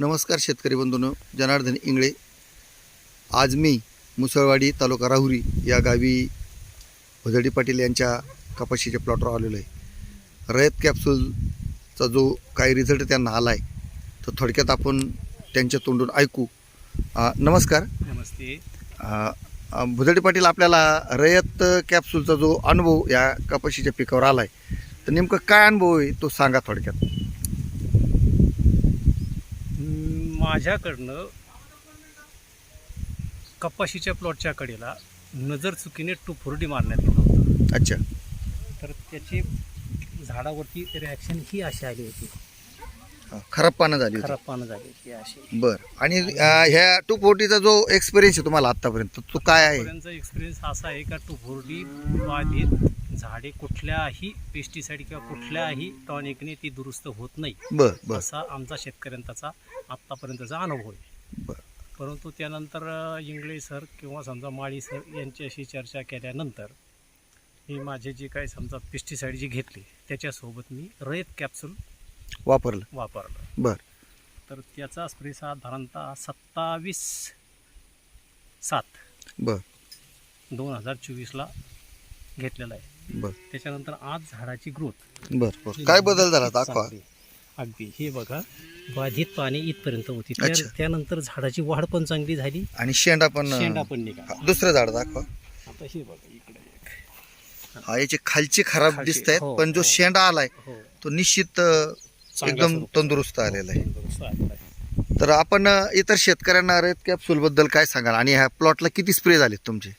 नमस्कार शेतकरी बंधूंनो जनार्दन इंगळे. आज मी मुसळवाडी तालुका राहुरी या गावी भजडी पाटील यांच्या कपाशीच्या प्लॉटवर आलेलो आहे. रयत कॅप्सूलचा जो काही रिझल्ट त्यांना आला आहे तो थोडक्यात आपण त्यांच्या तोंडून ऐकू. नमस्कार. नमस्ते. भुजडी पाटील आपल्याला रयत कॅप्सूलचा जो अनुभव या कपाशीच्या पिकावर आला आहे तर नेमकं काय अनुभव आहे तो सांगा थोडक्यात. माझ्याकडनं कपाशीच्या प्लॉटच्या कडेला नजर चुकीने टुफुर्डी मारण्यात येत होतं. अच्छा. तर त्याची झाडावरती रिॲक्शन ही अशी आली होती. खराब पानं झाली खराब पानं झाली होती अशी. बर. आणि ह्या टू फोर्टीचा जो एक्सपिरियन्स आहे तुम्हाला आतापर्यंत तो काय आहे? पर्यंतचा एक्सपिरियन्स असा आहे का टुफुर्डी बाधित झाडे कुठल्याही पेस्टिसाईड किंवा कुठल्याही टॉनिकने ती दुरुस्त होत नाही. असा आमचा शेतकऱ्यांचा आत्तापर्यंतचा अनुभव आहे. परंतु त्यानंतर इंगळे सर किंवा समजा माळी सर यांच्याशी चर्चा केल्यानंतर मी माझे जे काही समजा पेस्टिसाईड जी घेतली त्याच्यासोबत मी रयत कॅप्सूल वापरलं. वापरलं. बर. तर त्याचा स्प्रे साधारणतः सत्तावीस सात बर. दोन हजार चोवीसला घेतलेला आहे. बर. त्याच्यानंतर आज झाडाची ग्रोथ. बर बर. काय बदल झाला दाखवा. अगदी. हे बघा बाधित पाने इथपर्यंत होती. त्या- अच्छा. त्यानंतर झाडाची वाढ पण चांगली झाली. आणि शेंडा पण शेंडा पण निघाला. हा, दुसरं झाड दाखवा. आता हे बघा इकडे एक. हा याचे खालचे खराब खालचे, दिसत आहेत हो, पण जो हो. शेंडा आलाय हो. तो निश्चित अ, एकदम. तंदुरुस्त आलेला आहे. तंदुरुस्त आलेला आहे. तर आपण अ, इतर शेतकऱ्यांना रेत कॅप्सूल बद्दल काय सांगाल? आणि ह्या प्लॉटला किती स्प्रे झालेत तुमचे?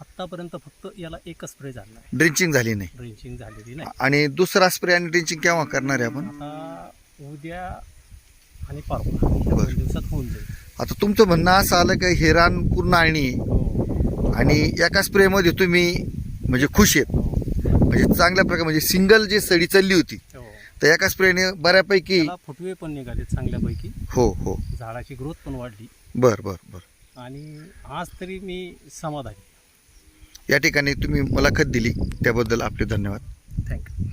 आत्तापर्यंत फक्त याला एकच स्प्रे झाला आहे. ड्रिंचिंग झाली नाही. ड्रिंचिंग झालेली नाही. आणि दुसरा स्प्रे आणि ड्रिंचिंग केव्हा करणार आहे आपण? आता उद्या आणि परवा. या बरं. दोन दिवसात होऊन जाईल. आता तुमचं म्हणणं असं आलं की हे रान पूर्ण आणि हो. आणि एका स्प्रेमध्ये तुम्ही म्हणजे खुश आहेत. हो. म्हणजे चांगल्या प्रकारे म्हणजे सिंगल जी सडी चालली होती हो. तर एका स्प्रेने बऱ्यापैकी त्याला फुटवे पण निघाले चांगल्यापैकी. हो हो. झाडाची ग्रोथ पण वाढली. बर बर बर. आणि आज तरी मी समाधानी. या ठिकाणी तुम्ही मुलाखत दिली. त्याबद्दल आपले धन्यवाद. थँक्यू